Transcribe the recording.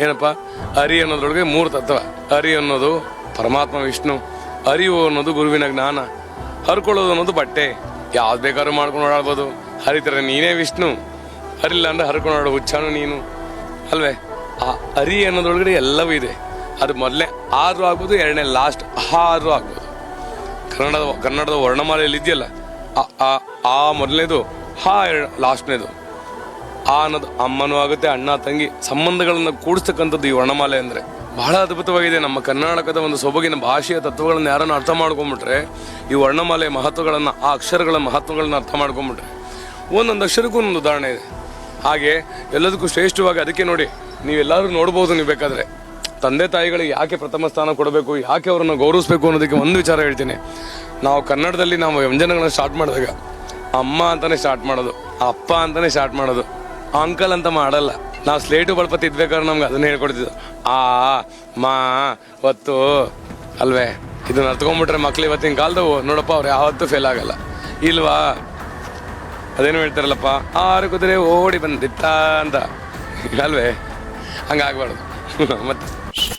ಏನಪ್ಪ? ಹರಿ ಅನ್ನೋದ್ರೊಳಗೆ ಮೂರು ತತ್ವ ಹರಿ ಅನ್ನೋದು ಪರಮಾತ್ಮ, ವಿಷ್ಣು. ಅರಿವು ಅನ್ನೋದು ಗುರುವಿನ ಜ್ಞಾನ. ಹರ್ಕೊಳ್ಳೋದು ಅನ್ನೋದು ಬಟ್ಟೆ. ಯಾವ್ದು ಬೇಕಾದ್ರೂ ಮಾಡ್ಕೊಂಡು ಓಡಾಡ್ಬೋದು. ಹರಿತರ ನೀನೇ ವಿಷ್ಣು. ಹರಿಲ್ಲ ಅಂದ್ರೆ ಹರ್ಕೊಂಡು ಓಡಾಡೋ ಹುಚ್ಚಾನು ನೀನು. ಅಲ್ವೇ? ಆ ಅರಿ ಅನ್ನೋದ್ರೊಳಗಡೆ ಎಲ್ಲವೂ ಇದೆ. ಅದು ಮೊದಲೇ ಆದ್ರೂ ಆಗ್ಬೋದು, ಎರಡನೇ ಲಾಸ್ಟ್ ಆದ್ರೂ ಆಗ್ಬೋದು. ಕನ್ನಡದ ಕನ್ನಡದ ವರ್ಣಮಾಲೆಯಲ್ಲಿ ಇದೆಯಲ್ಲ? ಆ- ಆ- ಮೊದಲನೇದು, ಹಾ ಲಾಸ್ಟ್ನೇದು ಆ ಅನ್ನೋದು ಅಮ್ಮನೂ ಆಗುತ್ತೆ, ಅಣ್ಣ, ತಂಗಿ ಸಂಬಂಧಗಳನ್ನು ಕೂಡಿಸ್ತಕ್ಕಂಥದ್ದು ಈ ವರ್ಣಮಾಲೆ ಅಂದ್ರೆ. ಬಹಳ ಅದ್ಭುತವಾಗಿದೆ. ನಮ್ಮ ಕರ್ನಾಟಕದ ಒಂದು ಸೊಬಗಿನ ಭಾಷೆಯ ತತ್ವಗಳನ್ನ ಯಾರನ್ನ ಅರ್ಥ ಮಾಡ್ಕೊಂಬಿಟ್ರೆ ಈ ವರ್ಣಮಾಲೆ ಮಹತ್ವಗಳನ್ನು, ಆ ಅಕ್ಷರಗಳ ಮಹತ್ವಗಳನ್ನ ಅರ್ಥ ಮಾಡ್ಕೊಂಡ್ಬಿಟ್ರೆ. ಒಂದೊಂದು ಅಕ್ಷರಕ್ಕೂ ಒಂದು ಉದಾಹರಣೆ ಇದೆ. ಹಾಗೆ ಎಲ್ಲದಕ್ಕೂ ಶ್ರೇಷ್ಠವಾಗಿ ಅದಕ್ಕೆ ನೋಡಿ ನೀವೆಲ್ಲರೂ ನೋಡ್ಬೋದು ನೀವು ಬೇಕಾದರೆ. ತಂದೆ ತಾಯಿಗಳಿಗೆ ಯಾಕೆ ಪ್ರಥಮ ಸ್ಥಾನ ಕೊಡಬೇಕು, ಯಾಕೆ ಅವರನ್ನು ಗೌರವಿಸಬೇಕು ಅನ್ನೋದಕ್ಕೆ ಒಂದು ವಿಚಾರ ಹೇಳ್ತೀನಿ. ನಾವು ಕನ್ನಡದಲ್ಲಿ ನಾವು ವ್ಯಂಜನಗಳನ್ನ ಸ್ಟಾರ್ಟ್ ಮಾಡಿದಾಗ, ಅಮ್ಮ ಅಂತಲೇ ಸ್ಟಾರ್ಟ್ ಮಾಡೋದು, ಅಪ್ಪ ಅಂತಲೇ ಸ್ಟಾರ್ಟ್ ಮಾಡೋದು. ಅಂಕಲ್ ಅಂತ ಮಾಡಲ್ಲ. ನಾವು ಸ್ಲೇಟು ಬಳಪ ಇದ್ಬೇಕಾದ್ರೆ ನಮ್ಗೆ ಅದನ್ನ ಹೇಳ್ಕೊಡ್ತಿದ್ದು. ಆ, ಮಾ ಒತ್ತು ಅಲ್ವೇ? ಇದನ್ನ ಅರ್ತ್ಕೊಂಡ್ಬಿಟ್ರೆ ಮಕ್ಳು ಇವತ್ತಿನ ಕಾಲದವು. ನೋಡಪ್ಪ, ಅವ್ರು ಯಾವತ್ತೂ ಫೇಲ್ ಆಗಲ್ಲ. ಇಲ್ವಾ? ಅದೇನು ಹೇಳ್ತಾರಲ್ಲಪ್ಪ? ಆರು ಕುದುರೆ ಓಡಿ ಬಂದಿತ್ತ ಅಂತ. ಅಲ್ವೇ? ಹಂಗಾಗ್ಬಾರ್ದು. ಮತ್ತೆ?